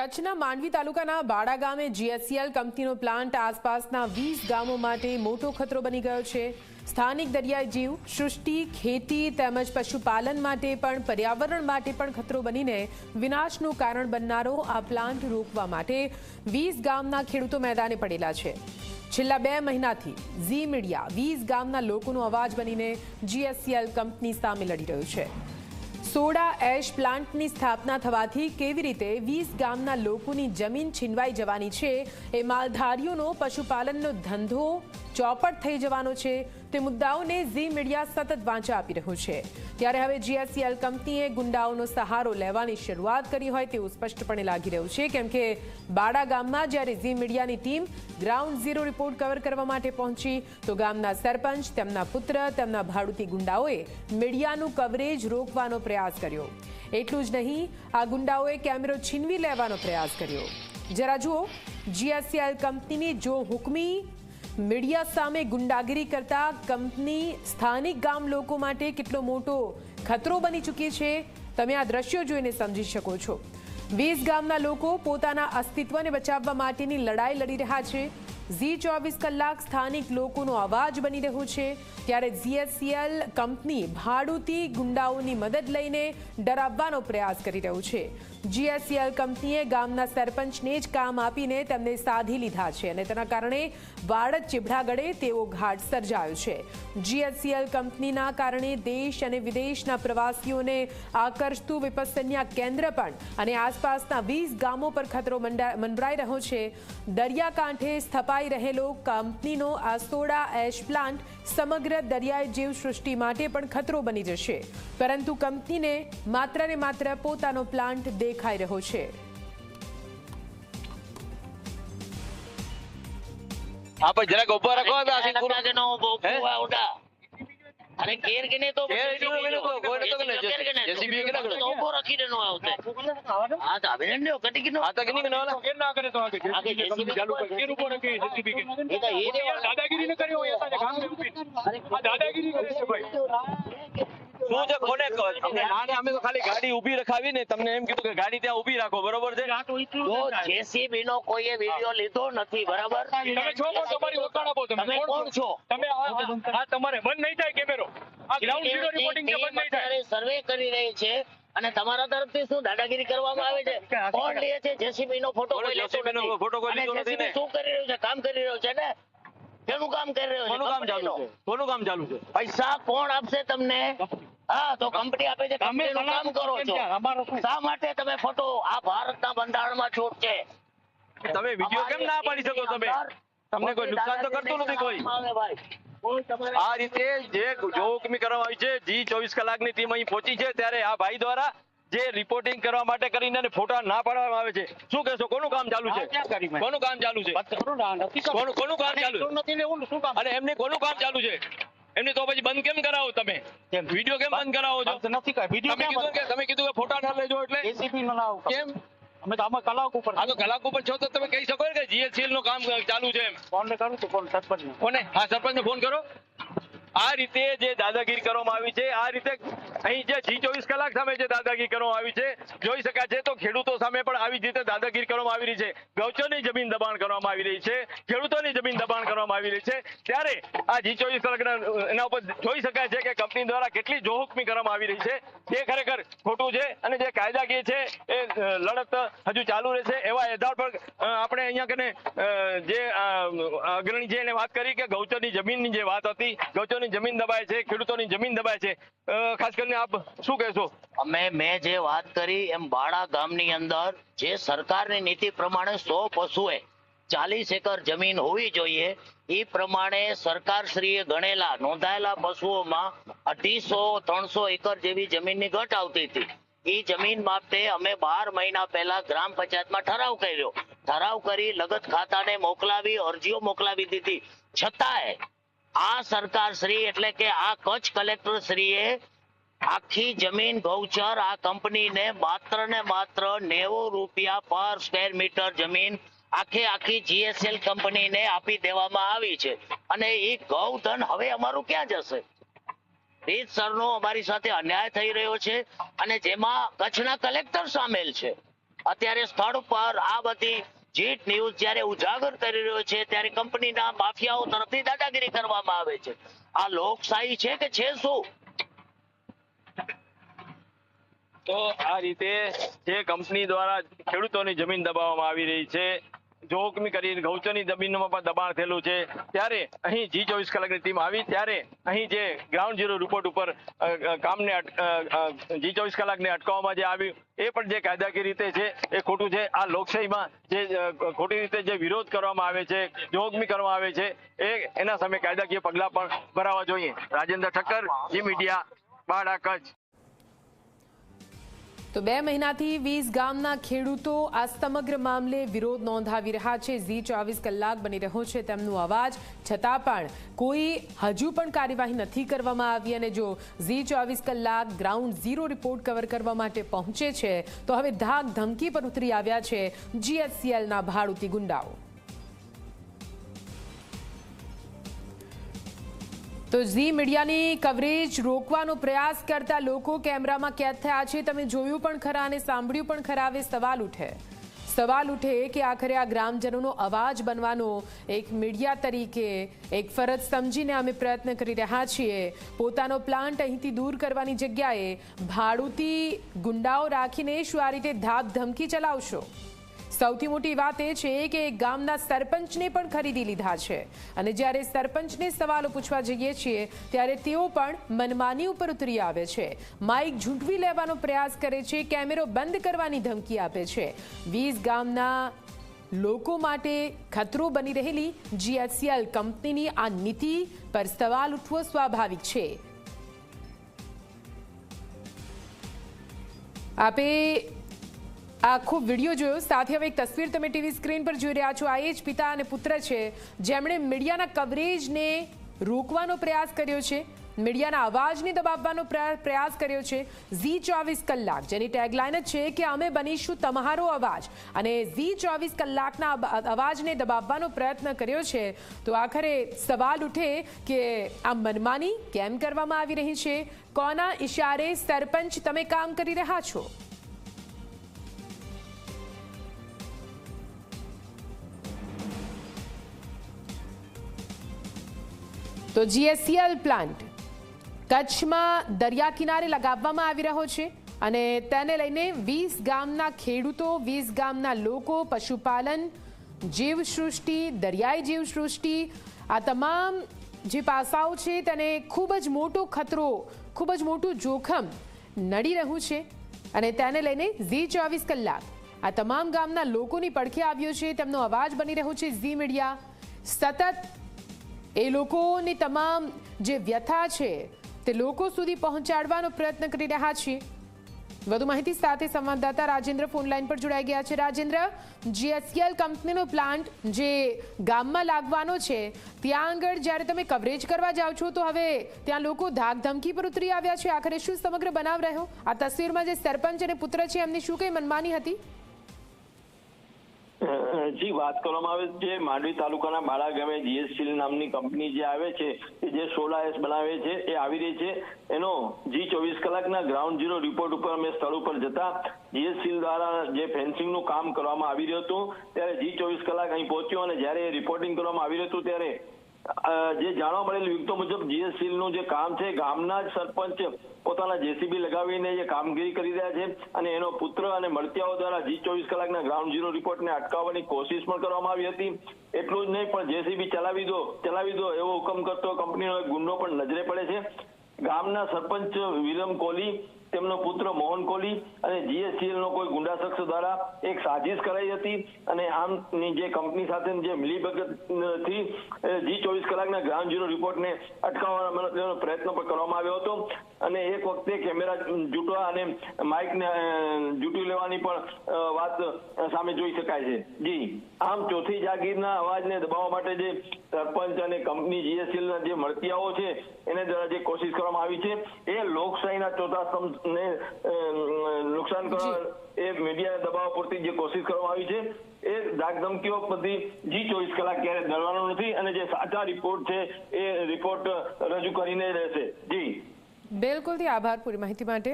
કચ્છના માંડવી તાલુકાના બાડા ગામે જીએસસીએલ કંપનીનો પ્લાન્ટ આસપાસના વીસ ગામો માટે મોટો ખતરો બની ગયો છે. સ્થાનિક દરિયાઈ જીવ, સૃષ્ટિ, ખેતી તેમજ પશુપાલન માટે પણ પર્યાવરણ માટે પણ ખતરો બનીને વિનાશનું કારણ બનનારો આ પ્લાન્ટ રોકવા માટે વીસ ગામના ખેડૂતો મેદાને પડેલા છે. છેલ્લા બે મહિનાથી ઝી મીડિયા વીસ ગામના લોકોનો અવાજ બનીને જીએસસીએલ કંપની સામે લડી રહ્યું છે. સોડા એશ પ્લાન્ટની સ્થાપના થવાથી કેવી રીતે વીસ ગામના લોકોની જમીન છીનવાઈ જવાની છે, એ માલધારીઓનો પશુપાલનનો ધંધો ચોપટ થઈ જવાનો છે, તે મુદ્દાઓને ઝી મીડિયા સતત વાંચા આપી રહ્યું છે. ત્યારે હવે જીએસસીએલ કંપનીએ ગુંડાઓનો સહારો લેવાની શરૂઆત કરી હોય તેવું સ્પષ્ટપણે લાગી રહ્યું છે, કેમ કે બાડા ગામમાં જ્યારે ઝી મીડિયાની team ground zero report cover કરવા માટે પહોંચી, તો ગામના સરપંચ, તેમના પુત્ર, તેમના ભાડુતી ગુંડાઓએ મીડિયાનું કવરેજ રોકવાનો પ્રયાસ કર્યો. એટલું જ નહીં, આ ગુંડાઓએ કેમેરો છીનવી લેવાનો પ્રયાસ કર્યો. જરા જુઓ જીએસસીએલ કંપનીની જો હુકમી, મીડિયા સામે ગુંડાગીરી કરતા કંપની સ્થાનિક ગામ લોકો માટે કેટલો મોટો ખતરો બની ચૂકી છે, તમે આ દ્રશ્યો જોઈને સમજી શકો છો. વીસ ગામના લોકો પોતાના અસ્તિત્વને બચાવવા માટેની લડાઈ લડી રહ્યા છે ઝી ચોવીસ કલાક સ્થાનિક લોકોનો અવાજ બની રહ્યો છે, ત્યારે જીએસસીએલ કંપની ભાડુતી ગુંડાઓની મદદ લઈને ડરાવવાનો પ્રયાસ કરી રહ્યું છે. જીએસસીએલ કંપનીએ ગામના સરપંચને જ કામ આપીને તેમને સાધી લીધા છે અને તેના કારણે વાડજ ચીભડા ગળે તેવો ઘાટ સર્જાયો છે. જીએસસીએલ કંપનીના કારણે દેશ અને વિદેશના પ્રવાસીઓને આકર્ષતું વિપස්සન્યા કેન્દ્ર પણ અને આસપાસના વીસ ગામો પર ખતરો મંડા- મંડરાઈ રહ્યો છે. દરિયાકાંઠે સ્થપાઈ રહેલો કંપનીનો આ સોડા એશ પ્લાન્ટ સમગ્ર દરિયાઈ જીવ સૃષ્ટિ માટે પણ ખતરો બની જશે. પરંતુ કંપનીને માત્ર ને માત્ર પોતાનો પ્લાન્ટ દેખાઈ રહ્યો છે. હા પણ જરાક ઊભા રાખો હવે આખી અરે કેર કે તો ઘેર પછી કેવું બીજો. કોઈ નતો કે નહીં? ઘેર કે નહીં? JCB કે ના કરે? તો ઊભો રાખીને ન આવતે. હા તો કટી ના કરે તો આગે આગે JCB ચાલુ કરે કેમ ઊભો રાખે JCB કે એ તો એ દાદાગીરી ન કરી હોય એસાને ગામ ને ઊભી. આ દાદાગીરી કરે છે ભાઈ શું છે કોને કહો? તમને નાને અમે તો ખાલી ગાડી ઊભી રખાવીને તમને એમ કીધું કે ગાડી ત્યાં ઊભી રાખો બરોબર છે? તો જેસીબી નો કોઈએ વિડિયો લીધો નથી બરાબર? તમે છો કોણ? તમારી ઓળખાણ આપો તમે. કોણ છો? તમે આ તમારે બંધ નહીં થાય કેમેરો. આ ગ્રાઉન્ડ ઝીરો રિપોર્ટિંગ કે બંધ નહીં થાય. સર્વે કરી રહી છે અને તમારા તરફથી શું દાદાગીરી કરવામાં આવે છે? કોણ લે છે? જેસીબી નો ફોટો કોણે કોઈ લેતો નથી. ફોટો કોઈ લેતો નથી શું કરી રહ્યું છે? કામ કરી રહ્યો છે ને? કેનું કામ કરી રહ્યો છે? કોનું કામ ચાલુ છે? કોનું કામ ચાલુ છે? પૈસા કોણ આપશે તમને? હા તો કંપની આપે છે તમે કામ કરો છો. શા? માટે તમે ફોટો આ ભારતના બંધારણમાં છૂટ છે. તમે વીડિયો કેમ ના પાડી શકો તમે? તમને કોઈ નુકસાન તો કરતું નથી કોઈ? ભાઈ. આ રીતે જે જોખમી કરવામાં આવી છે જી ચોવીસ કલાકની ટીમ અહીં પહોંચી છે ત્યારે આ ભાઈ દ્વારા જે રિપોર્ટિંગ કરવા માટે કરીને ફોટા ના પાડવામાં આવે છે. શું કહેશો? કોનું કામ ચાલુ છે? કોનું કામ ચાલુ છે? કોનું કામ ચાલુ ને અને એમને કોનું કામ ચાલુ છે? એમને તો પછી બંધ કેમ કરાવો તમે? વીડિયો કેમ બંધ કરાવો છો? નથી. વીડિયો તમે કીધું કે તમે કીધું કે ફોટા ના લેજો એટલે JCB નો ના કેમ? અમે તો આમાં કલાક ઉપર આ તો કલાક ઉપર છો તો તમે કહી શકો કે જીએસસીએલનું કામ ચાલુ છે એમ. ફોન કરું તો ફોન સરપંચ ને કોને? હા સરપંચને ફોન કરો. આ રીતે જે દાદાગીરી કરવામાં આવી છે, આ રીતે અહીં જે જી ચોવીસ કલાક સામે જે દાદાગીરી કરવામાં આવી છે, જોઈ શકાય છે તો ખેડૂતો સામે પણ આવી રીતે દાદાગીરી કરવામાં આવી રહી છે. ગૌચરની જમીન દબાણ કરવામાં આવી રહી છે, ખેડૂતોની જમીન દબાણ કરવામાં આવી રહી છે. ત્યારે આ જી ચોવીસ કલાકના એના ઉપર જોઈ શકાય છે કે કંપની દ્વારા કેટલી જોહુકમી કરવામાં આવી રહી છે. તે ખરેખર ખોટું છે અને જે કાયદાકીય છે, એ લડત હજુ ચાલુ રહેશે એવા એધાર પર અહીંયા કને જે અગ્રણી છે એને વાત કરી કે ગૌચરની જમીનની જે વાત હતી, ગૌચરની જમીન દબાય છે, ખેડૂતોની જમીન દબાય છે. ખાસ કરીને આપ શું કહેશો? અમે, મેં જે વાત કરી એમ બાળા ગામની અંદર, જે સરકારની નીતિ પ્રમાણે સો પશુએ ચાલીસ એકર જમીન હોવી જોઈએ, એ પ્રમાણે સરકારશ્રીએ ગણેલા, નોંધાયેલા પશુઓમાં અઢીસો, ત્રણસો એકર જેવી જમીનની ઘટ આવતી હતી. એ જમીન બાબતે અમે બાર મહિના પહેલા ગ્રામ પંચાયતમાં ઠરાવ કર્યો. ઠરાવ કરી લગત ખાતાને મોકલાવી, અરજીઓ મોકલાવી દીધી. છતાંય આ સરકાર શ્રી એટલે કે આ કચ્છ કલેક્ટર શ્રીએ આખી જમીન ગૌચર આ કંપનીને માત્ર ને માત્ર નેવું રૂપિયા પર સ્ક્વેર મીટર જમીન આખે આખી જીએસએલ કંપનીને આપી દેવામાં આવી છે. અને એ ગૌધન હવે અમારું ક્યાં જશે? રીતસરનો અમારી સાથે અન્યાય થઈ રહ્યો છે અને જેમાં કચ્છના કલેક્ટર સામેલ છે. અત્યારે સ્થળ પર આ બધી જીટ ન્યૂઝ જ્યારે ઉજાગર કરી રહ્યો છે, ત્યારે કંપનીના માફિયાઓ તરફથી દાદાગીરી કરવામાં આવે છે. આ લોકશાહી છે કે છે શું? તો આ રીતે જે કંપની દ્વારા ખેડૂતોની જમીન દબાવવામાં આવી રહી છે જોખમી કરીને ગૌચરની જમીનમાં પણ દબાણ થયેલું છે. ત્યારે અહીં જી ચોવીસ કલાકની ટીમ આવી. ત્યારે અહીં જે ગ્રાઉન્ડ ઝીરો રિપોર્ટ ઉપર કામને જી ચોવીસ કલાકને અટકાવવામાં જે આવ્યું, એ પણ જે કાયદાકીય રીતે છે, એ ખોટું છે. આ લોકશાહીમાં જે ખોટી રીતે જે વિરોધ કરવામાં આવે છે, જોખમી કરવામાં આવે છે, એ એના સામે કાયદાકીય પગલાં પણ ભરાવા જોઈએ. રાજેન્દ્ર ઠક્કર, જી મીડિયા બાડા કચ્છ તો બે મહિનાથી વીસ ગામના ખેડૂતો આ સમગ્ર મામલે વિરોધ નોંધાવી રહ્યા છે. ઝી ચોવીસ કલાક બની રહ્યો છે તેમનો અવાજ. છતાં પણ કોઈ હજુ પણ કાર્યવાહી નથી કરવામાં આવી અને જો ઝી ચોવીસ કલાક ગ્રાઉન્ડ ઝીરો રિપોર્ટ કવર કરવા માટે પહોંચે છે, તો હવે ધાક ધમકી પર ઉતરી આવ્યા છે. જીએસસીએલના ભાડુતી ગુંડાઓ. તો ઝી મીડિયાની કવરેજ રોકવાનો પ્રયાસ કરતા લોકો કેમેરામાં કેદ થયા છે. તમે જોયું પણ ખરા અને સાંભળ્યું પણ ખરા હવે સવાલ ઉઠે. સવાલ ઉઠે કે આખરે આ ગ્રામજનોનો અવાજ બનવાનો એક મીડિયા તરીકે એક ફરજ સમજીને અમે પ્રયત્ન કરી રહ્યા છીએ. પોતાનો પ્લાન્ટ અહીંથી દૂર કરવાની જગ્યાએ ભાડુતી ગુંડાઓ રાખીને શું આ રીતે ધાક ધમકી ચલાવશો? સૌથી મોટી વાત એ છે કે ગામના સરપંચને પણ ખરીદી લીધા છે. અને જ્યારે સરપંચને સવાલો પૂછવા જઈએ છીએ, ત્યારે તેઓ પણ મનમાની ઉપર ઉતરી આવે છે. માઇક ઝૂંટવી લેવાનો પ્રયાસ કરે છે, કેમેરો બંધ કરવાની ધમકી આપે છે. વીસ ગામના લોકો માટે ખતરો બની રહેલી જીએસસીએલ કંપનીની આ નીતિ પર સવાલ ઉઠવો સ્વાભાવિક છે. આપે આખો વીડિયો જોયો. સાથે હવે એક તસવીર તમે ટીવી સ્ક્રીન પર જોઈ રહ્યા છો. આ એ જ પિતા અને પુત્ર છે, જેમણે મીડિયાના કવરેજને રોકવાનો પ્રયાસ કર્યો છે, મીડિયાના અવાજને દબાવવાનો પ્રયા- પ્રયાસ કર્યો છે. ઝી ચોવીસ કલાક, જેની ટેગલાઇન જ છે કે અમે બનીશું તમારો અવાજ. અને ઝી ચોવીસ કલાકના અવાજને દબાવવાનો પ્રયત્ન કર્યો છે. તો આખરે સવાલ ઉઠે કે આ મનમાની કેમ કરવામાં આવી રહી છે? કોના ઇશારે સરપંચ તમે કામ કરી રહ્યા છો? તો જીએસસીએલ પ્લાન્ટ કચ્છમાં દરિયા કિનારે લગાવવામાં આવી રહ્યો છે અને તેને લઈને વીસ ગામના ખેડૂતો, વીસ ગામના લોકો, પશુપાલન, જીવસૃષ્ટિ, દરિયાઈ જીવસૃષ્ટિ, આ તમામ જે પાસાઓ છે તેને ખૂબ જ મોટો ખતરો, ખૂબ જ મોટું જોખમ નડી રહ્યું છે અને તેને લઈને ઝી ચોવીસ કલાક આ તમામ ગામના લોકોની પડખે આવ્યો છે. તેમનો અવાજ બની રહ્યો છે ઝી મીડિયા. સતત એ લોકોની તમામ જે વ્યથા છે, તે લોકો સુધી પહોંચાડવાનો પ્રયત્ન કરી રહ્યા છીએ. વધુ માહિતી સાથે સંવાદદાતા રાજેન્દ્ર ફોનલાઈન પર જોડાઈ ગયા છે. રાજેન્દ્ર જીએસકેએલ કંપનીનો પ્લાન્ટ જે ગામમાં લાગવાનો છે, ત્યાં આગળ જ્યારે તમે કવરેજ કરવા જાઓ છો, તો હવે ત્યાં લોકો ધાક ધમકી પર ઉતરી આવ્યા છે. આખરે શું સમગ્ર બનાવ રહ્યો? આ તસવીરમાં જે સરપંચ અને પુત્ર છે, એમની શું કંઈ મનમાની હતી? જી, વાત કરવામાં આવે છે. માંડવી તાલુકાના બાળા ગામે જીએસસી નામની કંપની જે આવે છે, કે જે સોલા એસ બનાવે છે, એ આવી રહી છે. એનો જી ચોવીસ કલાકના ગ્રાઉન્ડ ઝીરો રિપોર્ટ ઉપર અમે સ્થળ ઉપર જતા જીએસસી દ્વારા જે ફેન્સિંગનું કામ કરવામાં આવી રહ્યું હતું, ત્યારે જી ચોવીસ કલાક અહીં પહોંચ્યો અને જ્યારે રિપોર્ટિંગ કરવામાં આવી રહ્યું હતું, ત્યારે જે જાણવા મળેલ વિગતો મુજબ જીએસસીલનું જે કામ છે, ગામના જ સરપંચ પોતાના જેસીબી લગાવીને જે કામગીરી કરી રહ્યા છે અને એનો પુત્ર અને મળતિયાઓ દ્વારા જી ચોવીસ કલાકના ગ્રાઉન્ડ ઝીરો રિપોર્ટને અટકાવવાની કોશિશ પણ કરવામાં આવી હતી. એટલું જ નહીં, પણ જેસીબી ચલાવી દો ચલાવી દો એવો હુકમ કરતો કંપનીનો ગુંડો પણ નજરે પડે છે. ગામના સરપંચ વિરમ કોહલી તેમનો પુત્ર મોહન કોહલી અને જીએસસીએલ નો કોઈ ગુંડા શખ્સ દ્વારા એક સાજિશ કરાઈ હતી અને આમની જે કંપની સાથે જે મિલીભગતથી જી ચોવીસ કલાકના ગ્રાઉન્ડ ઝીરો રિપોર્ટને અટકાવવાનો પ્રયત્ન પણ કરવામાં આવ્યો હતો. અને એક વખતે કેમેરા જૂટવા અને માઇકને જૂટી લેવાની પણ વાત સામે જોઈ શકાય છે. જી, આમ ચોથી જાગીરના અવાજને દબાવવા માટે જે સરપંચ અને કંપની જીએસએલ ના જે મળતિયાઓ છે, એને દ્વારા જે કોશિશ કરવામાં આવી છે, એ લોકશાહીના ચોથા સ્તંભને અ, નુકસાન કરવા એ મીડિયા દબાવ પૂરતી જે કોશિશ કરવામાં આવી છે એ ધાકધમકીઓ બધી જી ચોવીસ કલાક ક્યારે ડરવાનો નથી અને જે સાચા રિપોર્ટ છે એ રિપોર્ટ રજૂ કરીને રહેશે. જી. બિલકુલથી આભાર પૂરી માહિતી માટે.